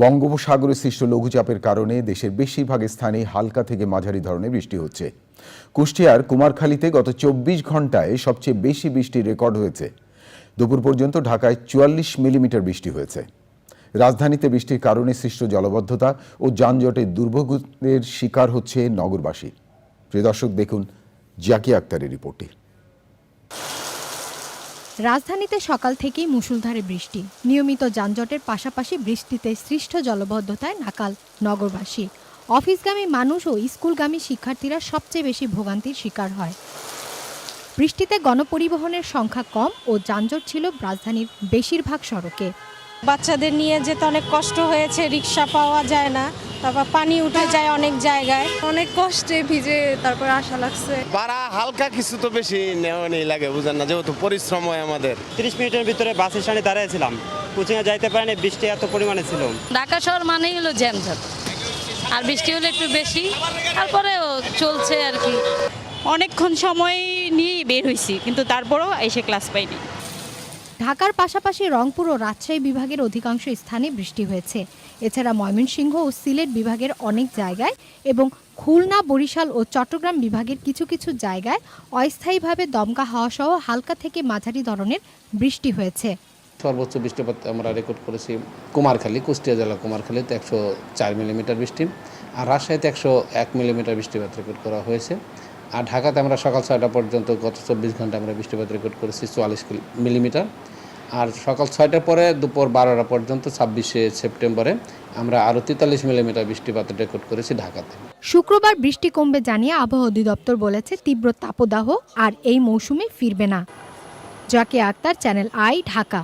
বঙ্গোপসাগরে সৃষ্ট লঘুচাপের কারণে দেশের বেশিরভাগ স্থানে হালকা থেকে মাঝারি ধরনের বৃষ্টি হচ্ছে। কুষ্টিয়ার কুমারখালীতে গত চব্বিশ ঘন্টায় সবচেয়ে বেশি বৃষ্টি রেকর্ড হয়েছে। দুপুর পর্যন্ত ঢাকায় চুয়াল্লিশ মিলিমিটার বৃষ্টি হয়েছে। রাজধানীতে বৃষ্টির কারণে সৃষ্ট জলবদ্ধতা ও যানজটের দুর্ভোগের শিকার হচ্ছে নগরবাসী। প্রিয় দর্শক, দেখুন জাকি আক্তারের রিপোর্টে রাজধানীতে সকাল থেকেই মুষলধারে বৃষ্টি। নিয়মিত যানজটের পাশাপাশি বৃষ্টিতে সৃষ্ট জলবদ্ধতায় নাকাল নগরবাসী। অফিসগামী মানুষ ও স্কুলগামী শিক্ষার্থীরা সবচেয়ে বেশি ভোগান্তির শিকার হয়। বৃষ্টিতে গণপরিবহনের সংখ্যা কম ও যানজট ছিল রাজধানীর বেশিরভাগ সড়কে। বাচ্চাদের নিয়ে যেতে অনেক কষ্ট হয়েছে, রিক্সা পাওয়া যায় না। তারপর পানি উঠে যায় অনেক জায়গায়। অনেক কষ্টে ভিজে তারপর আশা লাগছে। পাড়া হালকা কিছু তো বেশি নেওয়া লাগে বুঝেন না যেহেতু পরিশ্রম হয় আমাদের। তিরিশ মিনিটের ভিতরে বাস স্ট্যান্ডে দাঁড়িয়েছিলাম। কোচিংয়ে যাইতে পারেনি বৃষ্টি এত পরিমাণে ছিল। ঢাকা শহর মানেই হলো জ্যামঝট আর বৃষ্টি হলে একটু বেশি তারপরেও চলছে আর কি। অনেকক্ষণ সময় নিয়েই বের হয়েছি কিন্তু তারপরও এসে ক্লাস পাইনি। ঢাকার পাশাপাশি রংপুর ও রাজশাহী বিভাগের অধিকাংশ স্থানে বৃষ্টি হয়েছে। এছাড়া ময়মনসিংহ ও সিলেট বিভাগের অনেক জায়গায় এবং খুলনা, বরিশাল ও চট্টগ্রাম বিভাগের কিছু কিছু জায়গায় অস্থায়ীভাবে দমকা হাওয়া সহ হালকা থেকে মাঝারি ধরনের বৃষ্টি হয়েছে। সর্বোচ্চ বৃষ্টিপাত আমরা রেকর্ড করেছি কুমারখালী, কুষ্টিয়া জেলা কুমারখালীতে একশো চার মিলিমিটার বৃষ্টি আর রাজশাহীতে একশো এক মিলিমিটার বৃষ্টিপাত রেকর্ড করা হয়েছে। আর ঢাকাতে আমরা সকাল ছয়টা পর্যন্ত গত চব্বিশ ঘণ্টা আমরা বৃষ্টিপাত রেকর্ড করেছি চুয়াল্লিশ মিলিমিটার আর সকাল ছয়টার পরে দুপুর বারোটা পর্যন্ত ছাব্বিশে সেপ্টেম্বরে আমরা আরও তেতাল্লিশ মিলিমিটার বৃষ্টিপাত রেকর্ড করেছি ঢাকাতে। শুক্রবার বৃষ্টি কমবে জানিয়ে আবহাওয়া অধিদপ্তর বলেছে, তীব্র তাপদাহ আর এই মৌসুমে ফিরবে না। জাকে আক্তার, চ্যানেল আই, ঢাকা।